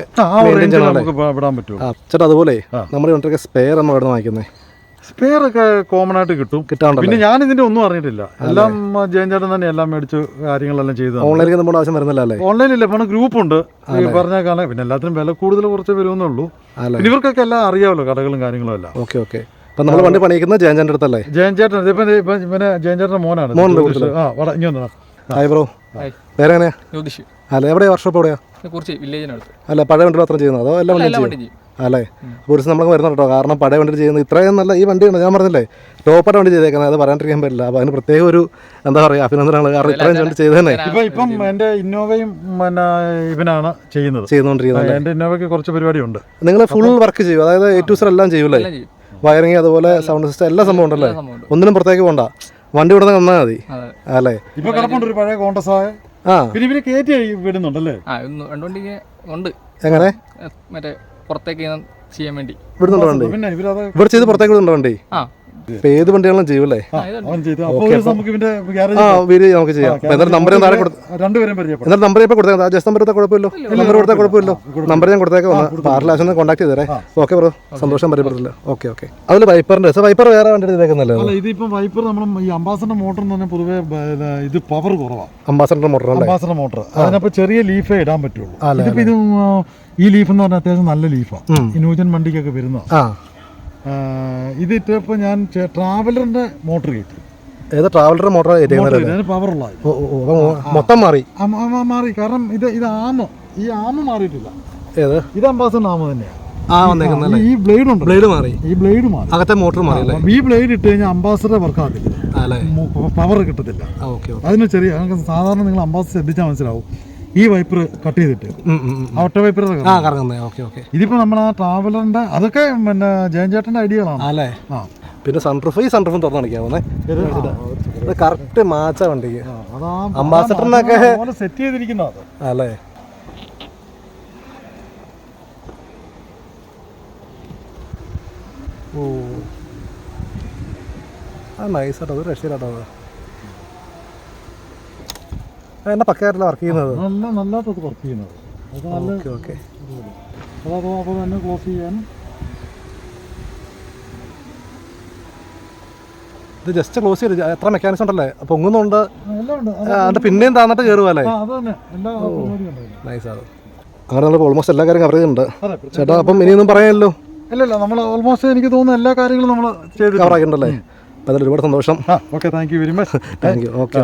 വിടാൻ പറ്റുമോ ചേട്ടാ അതുപോലെ. നമ്മുടെ സ്പെയർ നിന്ന് വാങ്ങിക്കുന്നത്. സ്പെയർ ഒക്കെ കോമൺ ആയിട്ട് കിട്ടും. കിട്ടാണ്ട് പിന്നെ ഞാൻ ഇതിന്റെ ഒന്നും അറിഞ്ഞിട്ടില്ല. എല്ലാം ജയൻ ചേട്ടൻ തന്നെ എല്ലാം മേടിച്ച് കാര്യങ്ങളെല്ലാം ചെയ്തു ഓൺലൈനിൽ നമ്മുടെ ആവശ്യം വരുന്നില്ല അല്ലേ? ഓൺലൈനിൽ ഇപ്പം ഗ്രൂപ്പ് ഉണ്ട്. ഈ പറഞ്ഞ കാരണം പിന്നെ എല്ലാത്തിനും വില കൂടുതൽ കുറച്ച് വരുമെന്നുള്ളൂ. അല്ലേ? പിന്നെ ഇവർക്കൊക്കെ എല്ലാം അറിയാമല്ലോ കടകളും കാര്യങ്ങളും എല്ലാം. Okay okay. അപ്പം നമ്മൾ വണ്ടി പണിയിക്കുന്ന ജയഞ്ചാന്റെ അടുത്തല്ലേ? ജയൻ ചേട്ടൻ ഇതിപ്പം ഇപ്പം ഇവനെ ജയൻ മോനാണ്. മോൻ. ആ വട ഇങ്ങനെ വന്നോ. Hi bro. വേറെ എങ്ങനെയാ അല്ല എവിടെയാ? വർഷോപ്പ് എവിടെയാ? കുറച്ച് വില്ലേജിനടുത്ത് അല്ല പഴയ വണ്ടി മാത്രം ചെയ്യുന്നത് അതോ എല്ലാ വണ്ടിയും അല്ലേ? അപ്പോൾ നമ്മൾ ദിവസം വരുന്നുണ്ട് കേട്ടോ. കാരണം പഴയ വണ്ടി ചെയ്യുന്നത് ഇത്രയും നല്ല ഈ വണ്ടിയുണ്ട് ഞാൻ പറഞ്ഞില്ലേ ടോപ്പായിട്ട് വണ്ടി ചെയ്തേക്കുന്നത് അത് പറയാണ്ടിരിക്കാൻ പറ്റില്ല. അപ്പോൾ അതിന് പ്രത്യേക ഒരു എന്താ പറയുക അഭിനന്ദനങ്ങൾ കാരണം ഇത്രയും വണ്ടി ചെയ്ത് തന്നെ ഇപ്പം ഇപ്പം എന്റെ ഇന്നോവയും പിന്നെ ഇവനാണ് ചെയ്യുന്നത്. ചെയ്തുകൊണ്ടിരിക്കുന്നത് എന്റെ ഇന്നോവയ്ക്ക് കുറച്ച് പരിപാടിയുണ്ട്. നിങ്ങൾ ഫുൾ വർക്ക് ചെയ്യും അതായത് എ ടു സർ എല്ലാം ചെയ്യൂലേ വയറിങ് അതുപോലെ സൗണ്ട് സിസ്റ്റം എല്ലാ സംഭവം ഉണ്ടല്ലേ. ഒന്നിനും പുറത്തേക്ക് പോകണ്ട വണ്ടി ഇവിടെ നിന്ന് വന്നാൽ മതി അല്ലേ? ഇപ്പൊ കിടപ്പുണ്ട് ഒരു പഴയ കോണ്ടസായ. ആ. പിന്നെ ഇവർ കയറ്റി വിടുന്നുണ്ടല്ലേ? ഉണ്ട്. എങ്ങനെ? മറ്റേ പുറത്തേക്ക് ചെയ്യാൻ വേണ്ടി. ഇവിടെ ചെയ്ത് പുറത്തേക്ക് വിടുന്നുണ്ടോ വണ്ടി? ആ. ഇപ്പൊ ഏത് വണ്ടികളും ചെയ്യൂല്ലേ? ആ, വീര് ചെയ്തു. നമുക്ക് ചെയ്യാം. നമ്പർ ഞാൻ താഴെ കൊടുത്തു എന്നാലും നമ്പർ ഇപ്പൊ കൊടുത്തേക്കാം ജസ്റ്റ് നമ്പർ കൊടുത്താൽ കുഴപ്പമില്ലോ നമ്പർ കൊടുത്താൽ കുഴപ്പമില്ലോ നമ്പർ ഞാൻ കൊടുത്തേക്കാം. ഒന്ന് ലക്ഷം കോൺടാക്ട് ചെയ്തേരെ ഓക്കെ ബ്രോ സന്തോഷം പരിപ്പെടുത്തില്ല ഓക്കെ ഓക്കെ അതിൽ വൈപ്പറിന്റെ സോ വൈപ്പർ വേറെ വണ്ടി എടുത്തേക്കുന്നല്ലോ ഇതിപ്പോ വൈപ്പർ നമ്മൾ ഈ അംബാസഡർ മോട്ടർ എന്ന് പറഞ്ഞാൽ പൊതുവെ ഇത് പവർ കുറവാണ് അംബാസഡർ മോട്ടർ അല്ലേ? അംബാസഡർ മോട്ടർ അതിനപ്പോൾ ചെറിയ ലീഫേ ഇടാൻ പറ്റുള്ളൂ. ഇതിപ്പോ ഇത് ഈ ലീഫ് എന്ന് പറഞ്ഞാൽ അത്യാവശ്യം നല്ല ലീഫാണ് ഈ ന്യൂജൻ വണ്ടിക്കൊക്കെ വരുന്നതാണ് ആ ഇത് ഇട്ടപ്പോൾ ഞാൻ ട്രാവലറിന്റെ മോട്ടർ കയറ്റി. ഏത് ട്രാവലർ മോട്ടർ പവറുള്ള മൊത്തം മാറി? മാറി. കാരണം ഇത് ഇത് ആമ ഈ ആമ മാറിയിട്ടില്ല. ഏത്? ഇത് അംബാസഡർ ആമ തന്നെയാണ് ഈ ബ്ലേഡ് ഉണ്ട് ബ്ലേഡ് മാറി. ഈ ബ്ലേഡ് മാറി. അകത്തെ മോട്ടർ മാറി ഈ ബ്ലേഡ് ഇട്ട് കഴിഞ്ഞാൽ അംബാസഡർ വർക്ക് ആകത്തില്ല. പവർ കിട്ടത്തില്ല. അതിന് ചെറിയ സാധാരണ നിങ്ങൾ അംബാസിഡർ ശ്രദ്ധിച്ചാൽ മനസ്സിലാവും. ഈ വൈപ്പർ കട്ട് ചെയ്തിട്ട്. ഓട്ടോ ഒറ്റ വൈപ്പർ ഓക്കെ ഓക്കെ. ഇതിപ്പോ നമ്മൾ ആ ട്രാവലറിന്റെ അതൊക്കെ പിന്നെ ജയൻചേട്ടന്റെ ഐഡിയകളാണ്? അല്ലേ ആ. പിന്നെ സൺറൂഫ് ഈ സൺറൂഫും തുറന്നു കാണിക്കാവുന്നേ ഇത് കറക്റ്റ് മാച്ച വണ്ടിക്ക്. അംബാസഡറിനൊക്കെ സെറ്റ് ചെയ്തിരിക്കുന്നത് അല്ലേ ഓ. ആ നൈസ് ആട്ടോ. അത് രക്ഷയിലാട്ടോ അത്. എന്നാ പക്കായിട്ടല്ല വർക്ക് ചെയ്യുന്നത്? നല്ല നല്ലതായിട്ട് വർക്ക് ചെയ്യുന്നത്. അത് നല്ല ഓക്കെ അപ്പോൾ തന്നെ ക്ലോസ് ചെയ്യാനും ഇത് ജസ്റ്റ് ക്ലോസ് ചെയ്ത് എത്ര മെക്കാനിക്സ് ഉണ്ടല്ലേ? പൊങ്ങുന്നുണ്ട്. എന്നിട്ട് പിന്നെയും താന്നിട്ട് കയറുമല്ലേ. നൈസ് അത് അങ്ങനെ നമ്മൾ ഓൾമോസ്റ്റ് എല്ലാ കാര്യം കവർ ചെയ്തിട്ടുണ്ട് ചേട്ടാ അപ്പം ഇനിയൊന്നും പറയാനല്ലോ ഇല്ല ഇല്ല. നമ്മൾ ഓൾമോസ്റ്റ് എനിക്ക് തോന്നുന്ന എല്ലാ കാര്യങ്ങളും നമ്മൾ ചെയ്ത് കവർ ആക്കിയിട്ടുണ്ടല്ലേ? അപ്പം അതിൽ ഒരുപാട് സന്തോഷം. Okay thank you very much thank you okay